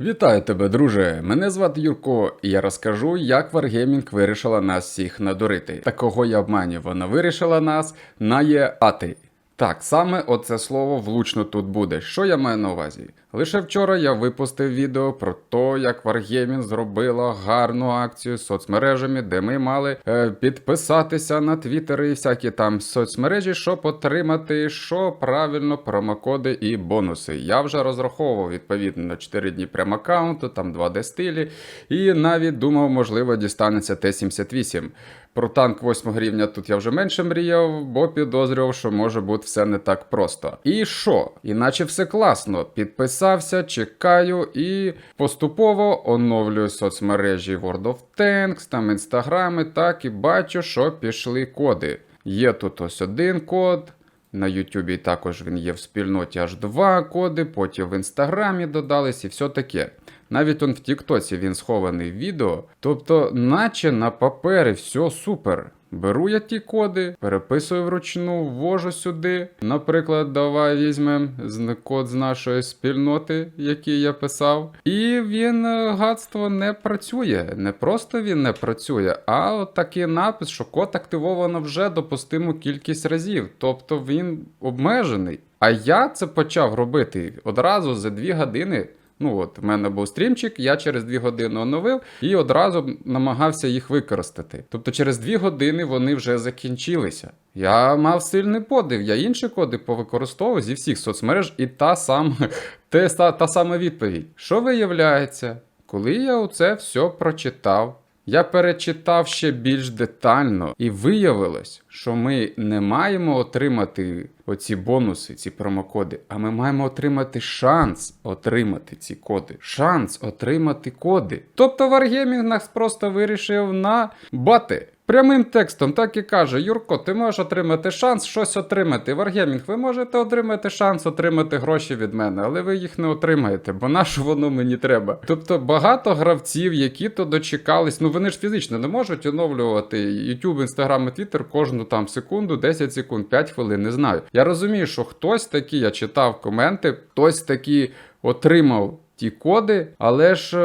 Вітаю тебе, друже! Мене звати Юрко, і я розкажу, як Wargaming вирішила нас всіх надурити. Та кого я обманюю, вона вирішила нас наєати. Так, саме оце слово влучно тут буде. Що я маю на увазі? Лише вчора я випустив відео про те, як Wargaming зробила гарну акцію з соцмережами, де ми мали е, підписатися на твіттери і всякі там соцмережі, щоб отримати що правильно промокоди і бонуси. Я вже розраховував відповідно на 4 дні прям аккаунту, там 2D стилі, і навіть думав, можливо, дістанеться Т-78. Про танк 8 рівня тут я вже менше мріяв, бо підозрював, що може бути все не так просто. І що? Іначе все класно. Підписався, чекаю і поступово оновлюю соцмережі World of Tanks, там інстаграми, так і бачу, що пішли коди. Є тут ось один код. На Ютубі також він є в спільноті аж два коди, потім в інстаграмі додались і все таке. Навіть он в Тіктоці він схований в відео. Тобто, наче на папері все супер. Беру я ті коди, переписую вручну, ввожу сюди. Наприклад, давай візьмемо код з нашої спільноти, який я писав. І він е, гадство не працює. Не просто він не працює, а от такий напис, що код активовано вже допустиму кількість разів. Тобто він обмежений. А я це почав робити одразу за дві години. Ну от, в мене був стрімчик, я через 2 години оновив і одразу намагався їх використати. Тобто через 2 години вони вже закінчилися. Я мав сильний подив, я інші коди повикористовував зі всіх соцмереж, і та сама, та, та сама відповідь. Що виявляється, коли я оце все прочитав, я перечитав ще більш детально, і виявилось, що ми не маємо отримати оці бонуси, ці промокоди, а ми маємо отримати шанс отримати ці коди. Шанс отримати коди. Тобто Wargaming нас просто вирішив на бати. Прямим текстом так і каже: Юрко, ти можеш отримати шанс щось отримати. Wargaming, ви можете отримати шанс отримати гроші від мене, але ви їх не отримаєте, бо на що воно мені треба. Тобто багато гравців, які то дочекались, ну вони ж фізично не можуть оновлювати YouTube, Instagram і Twitter кожну там секунду, 10 секунд, 5 хвилин, не знаю. Я розумію, що хтось такий, я читав коменти, хтось такий отримав ті коди, але ж,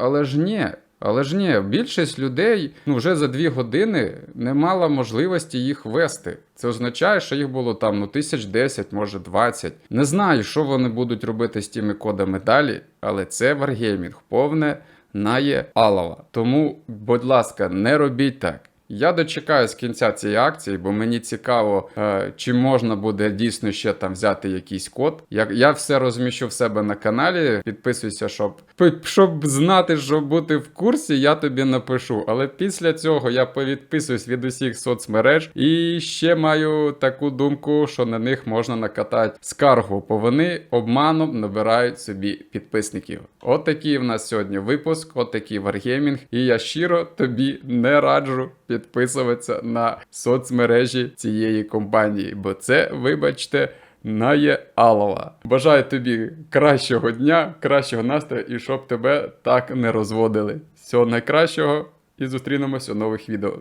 але ж ні. Але ж ні, більшість людей ну, вже за дві години не мала можливості їх вести. Це означає, що їх було там ну, тисяч десять, може 20. Не знаю, що вони будуть робити з тими кодами далі, але це варгеймінг повне нає алова. Тому, будь ласка, не робіть так. Я дочекаюсь кінця цієї акції, бо мені цікаво, е, чи можна буде дійсно ще там взяти якийсь код. Я, я все розміщу в себе на каналі. Підписуйся, щоб, щоб знати, щоб бути в курсі, я тобі напишу. Але після цього я повідписуюсь від усіх соцмереж і ще маю таку думку, що на них можна накатати скаргу, бо вони обманом набирають собі підписників. От в нас сьогодні випуск, от такий Wargaming. І я щиро тобі не раджу підписуватися на соцмережі цієї компанії, бо це, вибачте, Нає Алова. Бажаю тобі кращого дня, кращого настрою і щоб тебе так не розводили. Всього найкращого і зустрінемось у нових відео.